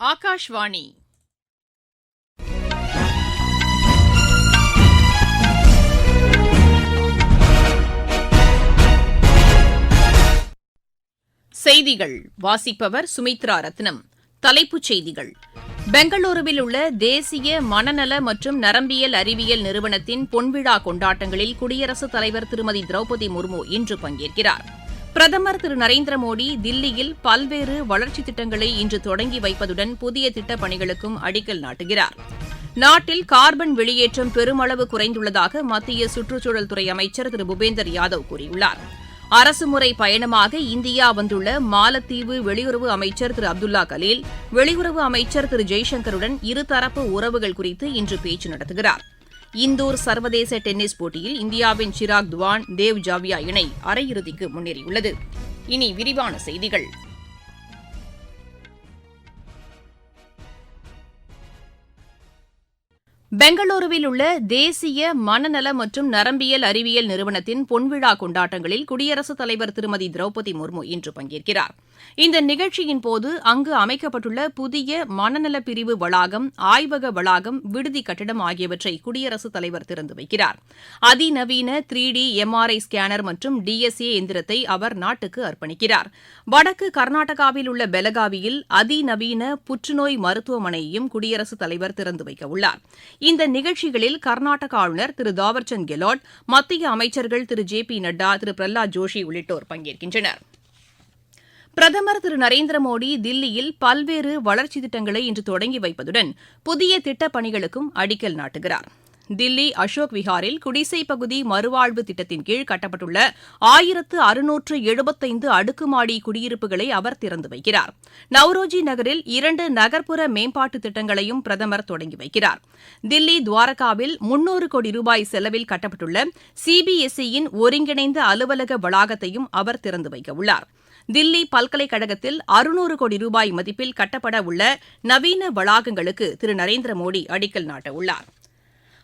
ஆகாஷ்வாணி. செய்திகள். வாசிப்பவர் சுமித்ரா ரத்னம். தலைப்புச் செய்திகள். பெங்களூருவில் உள்ள தேசிய மனநல மற்றும் நரம்பியல் அறிவியல் நிறுவனத்தின் பொன்விழா கொண்டாட்டங்களில் குடியரசுத் தலைவர் திருமதி திரௌபதி முர்மு இன்று பங்கேற்கிறார். பிரதமர் திரு நரேந்திர மோடி தில்லியில் பல்வேறு வளர்ச்சித் திட்டங்களை இன்று தொடங்கி வைப்பதுடன் புதிய திட்டப் பணிகளுக்கும் அடிக்கல் நாட்டுகிறார். நாட்டில் கார்பன் வெளியேற்றம் பெருமளவு குறைந்துள்ளதாக மத்திய சுற்றுச்சூழல் துறை அமைச்சர் திரு பூபேந்தர் யாதவ் கூறியுள்ளார். அரசுமுறை பயணமாக இந்தியா வந்துள்ள மாலத்தீவு வெளியுறவு அமைச்சர் திரு அப்துல்லா கலீல் வெளியுறவு அமைச்சர் திரு ஜெய்சங்கருடன் இருதரப்பு உறவுகள் குறித்து இன்று பேச்சு நடத்துகிறார். இந்தூர் சர்வதேச டென்னிஸ் போட்டியில் இந்தியாவின் சிராக் துவான் தேவ் ஜாவியா இணை அரையிறுதிக்கு முன்னேறியுள்ளது. இனி விரிவான செய்திகள். பெங்களூருவில் உள்ள தேசிய மனநல மற்றும் நரம்பியல் அறிவியல் நிறுவனத்தின் பொன்விழா கொண்டாட்டங்களில் குடியரசுத் தலைவர் திருமதி திரௌபதி முர்மு இன்று பங்கேற்கிறார். இந்த நிகழ்ச்சியின் போது அங்கு அமைக்கப்பட்டுள்ள புதிய மனநல பிரிவு வளாகம் ஆய்வக வளாகம் விடுதி கட்டிடம் ஆகியவற்றை குடியரசுத் தலைவர் திறந்து வைக்கிறார். அதிநவீன த்ரீ டி எம்ஆர்ஐ ஸ்கேனர் மற்றும் டிஎஸ்ஏ எந்திரத்தை அவர் நாட்டுக்கு அர்ப்பணிக்கிறார். வடக்கு கர்நாடகாவில் உள்ள பெலகாவியில் அதிநவீன புற்றுநோய் மருத்துவமனையையும் குடியரசுத் தலைவர் திறந்து வைக்க உள்ளார். இந்த நிகழ்ச்சிகளில் கர்நாடக ஆளுநர் திரு தாவர்சந்த் கெலாட் மத்திய அமைச்சர்கள் திரு ஜே பி நட்டா திரு பிரஹ்லாத் ஜோஷி உள்ளிட்டோர் பங்கேற்கின்றனர். பிரதமர் திரு நரேந்திர மோடி தில்லியில் பல்வேறு வளர்ச்சித் திட்டங்களை இன்று தொடங்கி வைப்பதுடன் புதிய திட்டப் பணிகளுக்கும் அடிக்கல் நாட்டுகிறார். தில்லி அசோக் விஹாரில் குடிசை பகுதி மறுவாழ்வு திட்டத்தின் கீழ் கட்டப்பட்டுள்ள ஆயிரத்து அறுநூற்று எழுபத்தைந்து அடுக்குமாடி குடியிருப்புகளை அவர் திறந்து வைக்கிறார். நவ்ரோஜி நகரில் இரண்டு நகர்ப்புற மேம்பாட்டு திட்டங்களையும் பிரதமர் தொடங்கி வைக்கிறார். தில்லி துவாரகாவில் முன்னூறு கோடி ரூபாய் செலவில் கட்டப்பட்டுள்ள சிபிஎஸ்இயின் ஒருங்கிணைந்த அலுவலக வளாகத்தையும் அவர் திறந்து வைக்க தில்லி பல்கலைக்கழகத்தில் அறுநூறு கோடி ரூபாய் மதிப்பில் கட்டப்பட உள்ள நவீன வளாகங்களுக்கு திரு. நரேந்திர மோடி அடிக்கல் நாட்டவுள்ளார்.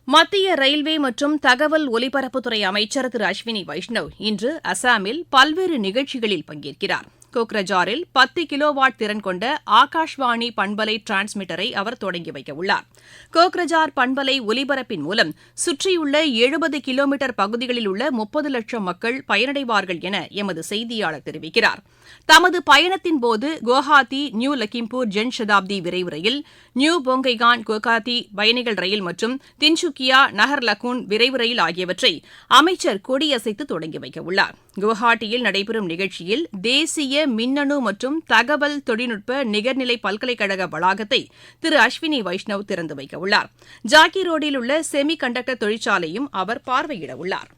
மத்திய ரயில்வே மற்றும் தகவல் ஒலிபரப்புத்துறை அமைச்சர் திரு. அஸ்வினி வைஷ்ணவ் இன்று அசாமில் பல்வேறு நிகழ்ச்சிகளில் பங்கேற்கிறார். கோக்ரஜாரில் பத்து கிலோவாட் திறன் கொண்ட ஆகாஷ்வாணி பண்பலை டிரான்ஸ்மிட்டரை அவர் தொடங்கி வைக்கவுள்ளார். கோக்ரஜார் பண்பலை ஒலிபரப்பின் மூலம் சுற்றியுள்ள எழுபது கிலோமீட்டர் பகுதிகளில் உள்ள முப்பது லட்சம் மக்கள் பயனடைவார்கள் என எமது செய்தியாளர் தெரிவிக்கிறார். தமது பயணத்தின் போது குவஹாத்தி நியூ லக்கிம்பூர் ஜன் சதாப்தி விரைவு ரயில் நியூ போங்கைகான் குவஹாத்தி பயணிகள் ரயில் மற்றும் தின்சுக்கியா நகர் லக்கூன் விரைவு ரயில் ஆகியவற்றை அமைச்சர் கொடியசைத்து தொடங்கி வைக்கவுள்ளார். குவஹாட்டியில் நடைபெறும் நிகழ்ச்சியில் தேசிய மின்னணு மற்றும் தகவல் தொழில்நுட்ப நிகர்நிலை பல்கலைக்கழக வளாகத்தை திரு அஸ்வினி வைஷ்ணவ் திறந்து வைக்கவுள்ளார். ஜாக்கி ரோடில் உள்ள செமி கண்டக்டர் தொழிற்சாலையும் அவர் பார்வையிட உள்ளார்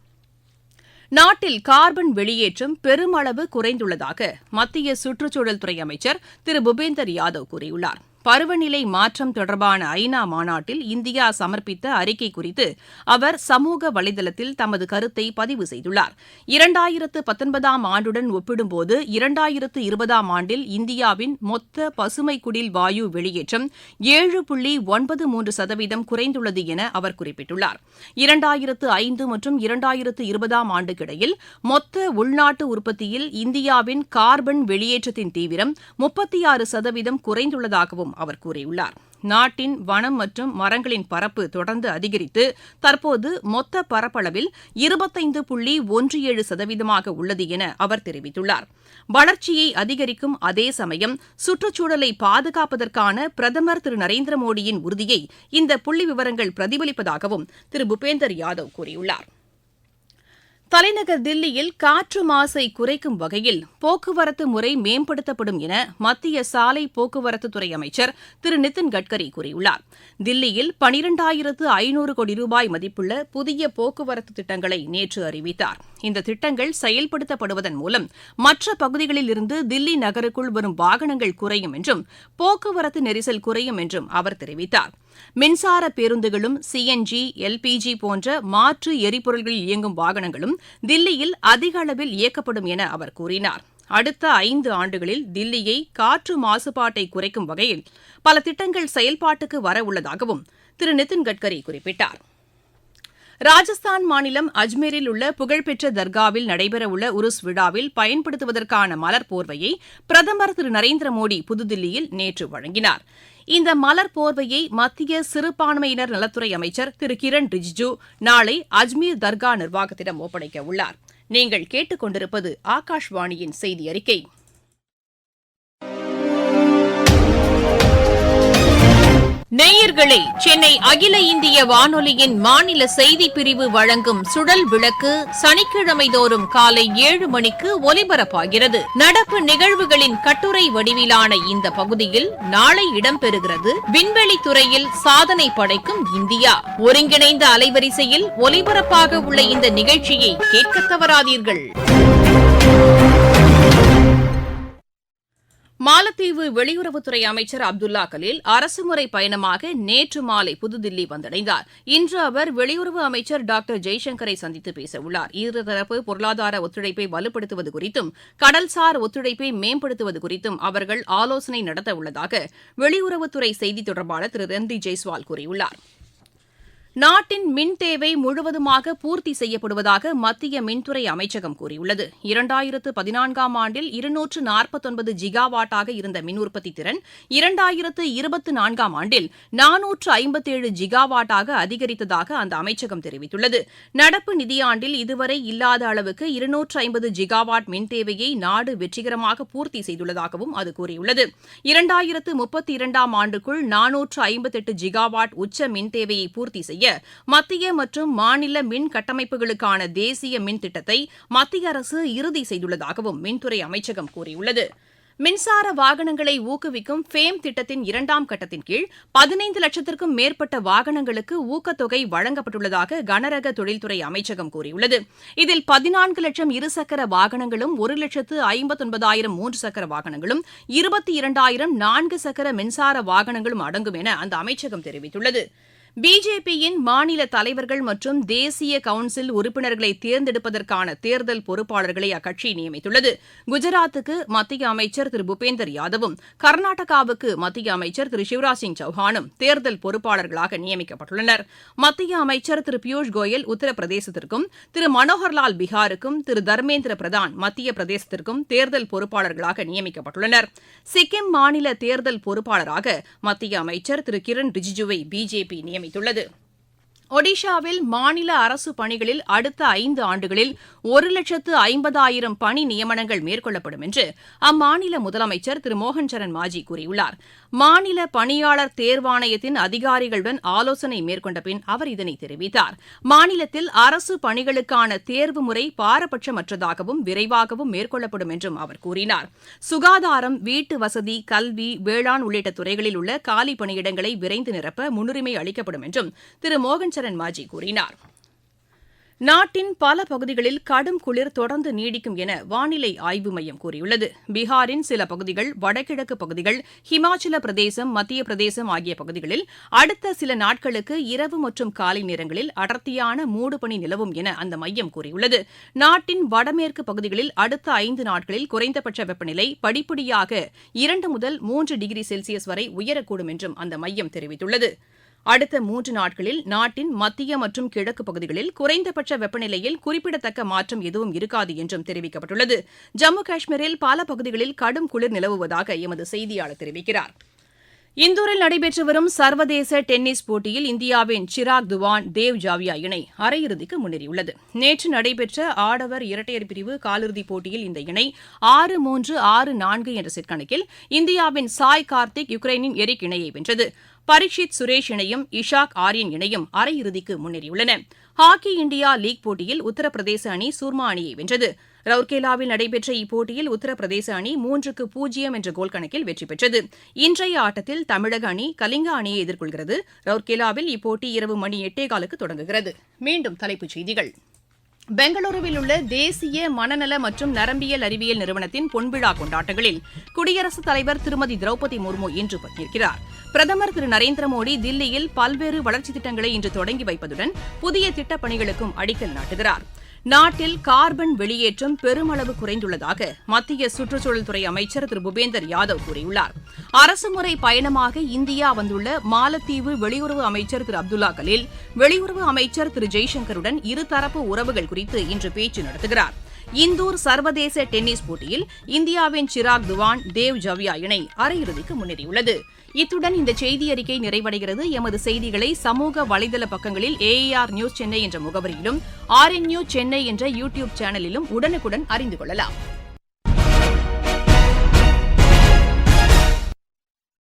நாட்டில் கார்பன் வெளியேற்றம் பெருமளவு குறைந்துள்ளதாக மத்திய சுற்றுச்சூழல் துறை அமைச்சர் திரு புபேந்தர் யாதவ் கூறியுள்ளார். பருவநிலை மாற்றம் தொடர்பான ஐநா மாநாட்டில் இந்தியா சமர்ப்பித்த அறிக்கை குறித்து அவர் சமூக வலைதளத்தில் தமது கருத்தை பதிவு செய்துள்ளார். இரண்டாயிரத்து பத்தொன்பதாம் ஆண்டுடன் ஒப்பிடும்போது இரண்டாயிரத்து இருபதாம் ஆண்டில் இந்தியாவின் மொத்த பசுமை குடில் வாயு வெளியேற்றம் ஏழு புள்ளி ஒன்பது மூன்று சதவீதம் குறைந்துள்ளது என அவர் குறிப்பிட்டுள்ளார். இரண்டாயிரத்து ஐந்து மற்றும் இரண்டாயிரத்து இருபதாம் ஆண்டுக்கிடையில் மொத்த உள்நாட்டு உற்பத்தியில் இந்தியாவின் கார்பன் வெளியேற்றத்தின் தீவிரம் முப்பத்தி ஆறு சதவீதம் குறைந்துள்ளதாகவும் அவர் கூறியுள்ளார். நாட்டின் வனம் மற்றும் மரங்களின் பரப்பு தொடர்ந்து அதிகரித்து தற்போது மொத்த பரப்பளவில் இருபத்தைந்து புள்ளி ஒன்று ஏழு சதவீதமாக உள்ளது என அவர் தெரிவித்துள்ளார். வளர்ச்சியை அதிகரிக்கும் அதே சமயம் சுற்றுச்சூழலை பாதுகாப்பதற்கான பிரதமர் திரு நரேந்திர மோடியின் உறுதியை இந்த புள்ளி விவரங்கள் பிரதிபலிப்பதாகவும் திரு பூபேந்தர் யாதவ் கூறியுள்ளார். தலைநகர் தில்லியில் காற்று மாசை குறைக்கும் வகையில் போக்குவரத்து முறை மேம்படுத்தப்படும் என மத்திய சாலை போக்குவரத்துத்துறை அமைச்சர் திரு நிதின் கட்கரி கூறியுள்ளார். தில்லியில் பனிரெண்டாயிரத்து ஐநூறு கோடி ரூபாய் மதிப்புள்ள புதிய போக்குவரத்து திட்டங்களை நேற்று அறிவித்தார். இந்த திட்டங்கள் செயல்படுத்தப்படுவதன் மூலம் மற்ற பகுதிகளில் இருந்து தில்லி நகருக்குள் வரும் வாகனங்கள் குறையும் என்றும் போக்குவரத்து நெரிசல் குறையும் என்றும் அவர் தெரிவித்தார். மின்சார பேருந்துகளும் சிஎன்ஜி எல்பிஜி போன்ற மாற்று எரிபொருள்களில் இயங்கும் வாகனங்களும் தில்லியில் அதிக அளவில் இயக்கப்படும் என அவர் கூறினார். அடுத்த ஐந்து ஆண்டுகளில் தில்லியை காற்று மாசுபாட்டை குறைக்கும் வகையில் பல திட்டங்கள் செயல்பாட்டுக்கு வரவுள்ளதாகவும் திரு நிதின் கட்கரி குறிப்பிட்டார். ராஜஸ்தான் மாநிலம் அஜ்மீரில் உள்ள புகழ்பெற்ற தர்காவில் நடைபெறவுள்ள உருஸ் விழாவில் பயன்படுத்துவதற்கான மலர் போர்வையை பிரதமர் திரு நரேந்திர மோடி புதுதில்லியில் நேற்று வழங்கினார். இந்த மலர் போர்வையை மத்திய சிறுபான்மையினர் நலத்துறை அமைச்சர் திரு கிரண் ரிஜிஜு நாளை அஜ்மீர் தர்கா நிர்வாகத்திடம் ஒப்படைக்க உள்ளார். நீங்கள் கேட்டுக்கொண்டிருப்பது ஆகாஷ்வாணியின் செய்தி அறிக்கை. நேயர்களே சென்னை அகில இந்திய வானொலியின் மாநில செய்திப் பிரிவு வழங்கும் சுடல் விளக்கு சனிக்கிழமை தோறும் காலை ஏழு மணிக்கு ஒலிபரப்பாகிறது. நடப்பு நிகழ்வுகளின் கட்டுரை வடிவிலான இந்த பகுதியில் நாளை இடம்பெறுகிறது விண்வெளி துறையில் சாதனை படைக்கும் இந்தியா. ஒருங்கிணைந்த அலைவரிசையில் ஒலிபரப்பாக உள்ள இந்த நிகழ்ச்சியை கேட்க தவறாதீர்கள். மாலத்தீவு வெளியுறவுத்துறை அமைச்சர் அப்துல்லா கலீல் அரசுமுறை பயணமாக நேற்று மாலை புதுதில்லி வந்தடைந்தார். இன்று அவர் வெளியுறவு அமைச்சர் டாக்டர் ஜெய்சங்கரை சந்தித்து பேசவுள்ளார். இருதரப்பு பொருளாதார ஒத்துழைப்பை வலுப்படுத்துவது குறித்தும் கடல்சார் ஒத்துழைப்பை மேம்படுத்துவது குறித்தும் அவர்கள் ஆலோசனை நடத்த உள்ளதாக வெளியுறவுத்துறை செய்தி தொடர்பாளர் திரு ரன்தி ஜெய்ஸ்வால் கூறியுள்ளார். நாட்டின் மின் தேவை முழுவதுமாக பூர்த்தி செய்யப்படுவதாக மத்திய மின்துறை அமைச்சகம் கூறியுள்ளது. இரண்டாயிரத்து பதினான்காம் ஆண்டில் இருநூற்று நாற்பத்தொன்பது ஜிகாவாட்டாக இருந்த மின் உற்பத்தி திறன் இரண்டாயிரத்து இருபத்தி நான்காம் ஆண்டில் நானூற்று ஐம்பத்தேழு ஜிகாவாட்டாக அதிகரித்ததாக அந்த அமைச்சகம் தெரிவித்துள்ளது. நடப்பு நிதியாண்டில் இதுவரை இல்லாத அளவுக்கு இருநூற்று ஐம்பது ஜிகாவாட் மின் தேவையை நாடு வெற்றிகரமாக பூர்த்தி செய்துள்ளதாகவும் அது கூறியுள்ளது. இரண்டாயிரத்து முப்பத்தி இரண்டாம் ஆண்டுக்குள் நானூற்று ஐம்பத்தெட்டு ஜிகாவாட் உச்ச மின் தேவையை பூர்த்தி செய்ய மத்திய மற்றும் மாநில மின் கட்டமைப்புகளுக்கான தேசிய மின் திட்டத்தை மத்திய அரசு இறுதி செய்துள்ளதாகவும் மின்துறை அமைச்சகம் கூறியுள்ளது. மின்சார வாகனங்களை ஊக்குவிக்கும் ஃபேம் திட்டத்தின் இரண்டாம் கட்டத்தின் கீழ் பதினைந்து லட்சத்திற்கும் மேற்பட்ட வாகனங்களுக்கு ஊக்கத்தொகை வழங்கப்பட்டுள்ளதாக கனரக தொழில்துறை அமைச்சகம் கூறியுள்ளது. இதில் பதினான்கு லட்சம் இருசக்கர வாகனங்களும் ஒரு லட்சத்து ஐம்பத்தொன்பதாயிரம் மூன்று சக்கர வாகனங்களும் இருபத்தி இரண்டாயிரம் நான்கு சக்கர மின்சார வாகனங்களும் அடங்கும் என அந்த அமைச்சகம் தெரிவித்துள்ளது. பிஜேபியின் மாநில தலைவர்கள் மற்றும் தேசிய கவுன்சில் உறுப்பினர்களை தேர்ந்தெடுப்பதற்கான தேர்தல் பொறுப்பாளர்களை அக்கட்சி நியமித்துள்ளது. குஜராத்துக்கு மத்திய அமைச்சர் திரு பூபேந்தர் யாதவும் கர்நாடகாவுக்கு மத்திய அமைச்சர் திரு சிவராஜ் சிங் சௌஹானும் தேர்தல் பொறுப்பாளர்களாக நியமிக்கப்பட்டுள்ளனர். மத்திய அமைச்சர் திரு பியூஷ் கோயல் உத்தரப்பிரதேசத்திற்கும் திரு மனோகர்லால் பீகாருக்கும் திரு தர்மேந்திர பிரதான் மத்திய பிரதேசத்திற்கும் தேர்தல் பொறுப்பாளர்களாக நியமிக்கப்பட்டுள்ளனர். சிக்கிம் மாநில தேர்தல் பொறுப்பாளராக மத்திய அமைச்சர் திரு கிரண் ரிஜிஜுவை பிஜேபி நியமித்துள்ளது. ஒடிஷாவில் மாநில அரசு பணிகளில் அடுத்த ஐந்து ஆண்டுகளில் ஒரு லட்சத்து ஐம்பதாயிரம் பணி நியமனங்கள் மேற்கொள்ளப்படும் என்று அம்மாநில முதலமைச்சர் திரு மோகன் சரண் மாஜி கூறியுள்ளார். மாநில பணியாளர் தேர்வாணையத்தின் அதிகாரிகளுடன் ஆலோசனை மேற்கொண்ட பின் அவர் இதனை தெரிவித்தார். மாநிலத்தில் அரசு பணிகளுக்கான தேர்வு முறை பாரபட்சமற்றதாகவும் விரைவாகவும் மேற்கொள்ளப்படும் என்றும் அவர் கூறினார். சுகாதாரம் வீட்டு வசதி கல்வி வேளாண் உள்ளிட்ட துறைகளில் உள்ள காலி பணியிடங்களை விரைந்து நிரப்ப முன்னுரிமை அளிக்கப்படும் என்றும் திரு மோகன் சரண் மாஜி கூறினார். நாட்டின் பல பகுதிகளில் கடும் குளிர் தொடர்ந்து நீடிக்கும் என வானிலை ஆய்வு மையம் கூறியுள்ளது. பீகாரின் சில பகுதிகள் வடகிழக்கு பகுதிகள் ஹிமாச்சல பிரதேசம் மத்திய பிரதேசம் ஆகிய பகுதிகளில் அடுத்த சில நாட்களுக்கு இரவு மற்றும் காலை நேரங்களில் அடர்த்தியான மூடுபனி நிலவும் என அந்த மையம் கூறியுள்ளது. நாட்டின் வடமேற்கு பகுதிகளில் அடுத்த ஐந்து நாட்களில் குறைந்தபட்ச வெப்பநிலை படிப்படியாக இரண்டு முதல் மூன்று டிகிரி செல்சியஸ் வரை உயரக்கூடும் என்றும் அந்த மையம் தெரிவித்துள்ளது. அடுத்த மூன்று நாட்களில் நாட்டின் மத்திய மற்றும் கிழக்கு பகுதிகளில் குறைந்தபட்ச வெப்பநிலையில் குறிப்பிடத்தக்க மாற்றம் எதுவும் இருக்காது என்றும் தெரிவிக்கப்பட்டுள்ளது. ஜம்மு காஷ்மீரில் பல பகுதிகளில் கடும் குளிர் நிலவுவதாக எமது செய்தியாளர் தெரிவிக்கிறார். இந்தூரில் நடைபெற்று வரும் சர்வதேச டென்னிஸ் போட்டியில் இந்தியாவின் சிராக் துவான் தேவ் ஜாவியா இணை அரையிறுதிக்கு முன்னேறியுள்ளது. நேற்று நடைபெற்ற ஆடவர் இரட்டையர் பிரிவு காலிறுதிப் போட்டியில் இந்த இணை ஆறு மூன்று ஆறு நான்கு என்ற செட் கணக்கில் இந்தியாவின் சாய் கார்த்திக் யுக்ரைனின் எரிக் இணையை வென்றது. பரீட்சித் சுரேஷ் இணையும் இஷாக் ஆரியன் இணையும் அரையிறுதிக்கு முன்னேறியுள்ளன. ஹாக்கி இந்தியா லீக் போட்டியில் உத்தரப்பிரதேச அணி சூர்மா அணியை வென்றது. ரவுர்கேலாவில் நடைபெற்ற இப்போட்டியில் உத்தரப்பிரதேச அணி மூன்றுக்கு பூஜ்ஜியம் என்ற கோல் கணக்கில் வெற்றி பெற்றது. இன்றைய ஆட்டத்தில் தமிழக அணி கலிங்கா அணியை எதிர்கொள்கிறது. ரவுர்கேலாவில் இப்போட்டி இரவு மணி எட்டே காலுக்கு தொடங்குகிறது. மீண்டும் தலைப்புச் செய்திகள். பெங்களூருவில் உள்ள தேசிய மனநல மற்றும் நரம்பியல் அறிவியல் நிறுவனத்தின் பொன்விழா கொண்டாட்டங்களில் குடியரசுத் தலைவர் திருமதி திரௌபதி முர்மு இன்று பங்கேற்கிறார். பிரதமர் திரு நரேந்திர மோடி தில்லியில் பல்வேறு வளர்ச்சித் திட்டங்களை இன்று தொடங்கி வைப்பதுடன் புதிய திட்டப்பணிகளுக்கும் அடிக்கல் நாட்டுகிறார். நாட்டில் கார்பன் வெளியேற்றம் பெருமளவு குறைந்துள்ளதாக மத்திய சுற்றுச்சூழல் துறை அமைச்சர் திரு புபேந்தர் யாதவ் கூறியுள்ளார். அரசுமுறை பயணமாக இந்தியா வந்துள்ள மாலத்தீவு வெளியுறவு அமைச்சர் திரு அப்துல்லா கலீல் வெளியுறவு அமைச்சர் திரு ஜெய்சங்கருடன் இருதரப்பு உறவுகள் குறித்து இன்று பேச்சு நடத்துகிறார். இந்தூர் சர்வதேச டென்னிஸ் போட்டியில் இந்தியாவின் சிராக் துவான் தேவ் ஜவ்யா இணை அரையிறுதிக்கு முன்னேறியுள்ளது. இத்துடன் இந்த செய்தி அறிக்கை நிறைவடைகிறது. எமது செய்திகளை சமூக வலைதள பக்கங்களில் ஏஆர் நியூஸ் சென்னை என்ற முகவரியிலும் ஆர் என் நியூஸ் சென்னை என்ற யூடியூப் சேனலிலும் உடனுக்குடன் அறிந்து கொள்ளலாம்.